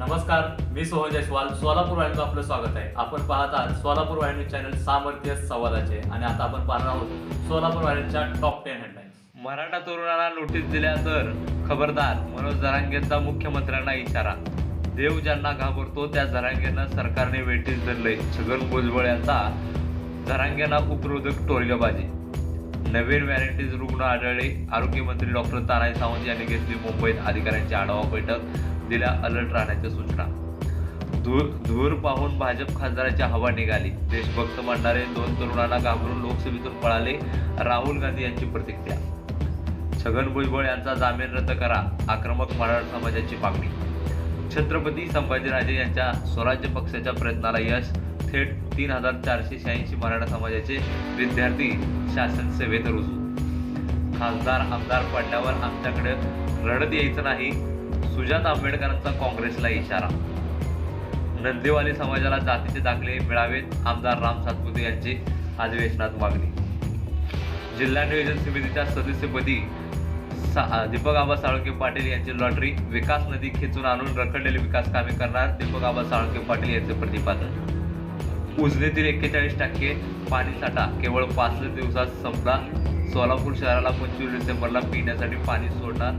नमस्कार मी सोहन जयस्वाल. सोलापूर वाहिनीचं आपलं स्वागत आहे. आपण पाहत आहात सोलापूर वाहिनी चॅनल सामर्थ्य संवादाचे आणि आता आपण पाहणार आहोत सोलापूर वाहिनीच्या टॉप टेन हेडलाईन्स मराठा तरुणाला नोटीस दिल्या तर खबरदार मनोज जरांगेंचा मुख्यमंत्र्यांना इशारा. देव ज्यांना घाबरतो त्या जरांगेंना सरकारने वेटीस धरले छगन भुजबळ यांचा जरांगेंना उपरोधक टोलगेबाजी नवीन व्हॅरायटीज रुग्ण आढळले. आरोग्यमंत्री डॉक्टर तानाजी सावंत यांनी घेतली मुंबईत अधिकाऱ्यांची आढावा बैठक. दिल्या अलर्ट राहण्याच्या सूचना. धूर धूर पाहून भाजप खासदाराची हवा निघाली. देशभक्त म्हणणारे दोन तरुणांना घाबरून लोकसभेतून पळाले. राहुल गांधी यांची प्रतिक्रिया. छगन भुजबळ यांचा जामीन रद्द करा. आक्रमक मराठा समाजाची मागणी. छत्रपती संभाजीराजे यांच्या स्वराज्य पक्षाच्या प्रयत्नाला यश थेट तीन हजार चारशे शहाऐंशी मराठा समाजाचे विद्यार्थी शासन सेवेत रुजू. खासदार आमदार पडल्यावर आमच्याकडे रडत यायचं नाही सुजात आंबेडकरांचा काँग्रेसला इशारा. नंदीवाली समाजाला जातीचे दाखले मिळावेत आमदार राम सातपुते यांची अधिवेशनात मागणी. जिल्हा नियोजन समितीच्या सदस्यपदी सा- दीपक आबा साळुंके पाटील यांची लॉटरी विकास नदी खेचून आणून रखडलेली विकास कामे करणार दीपक आबा साळुंके पाटील यांचे प्रतिपादन. उजनीतील एक्केचाळीस टक्के पाणीसाठा केवळ पाच दिवसात संपला. सोलापूर शहराला पंचवीस डिसेंबरला पिण्यासाठी पाणी सोडणार.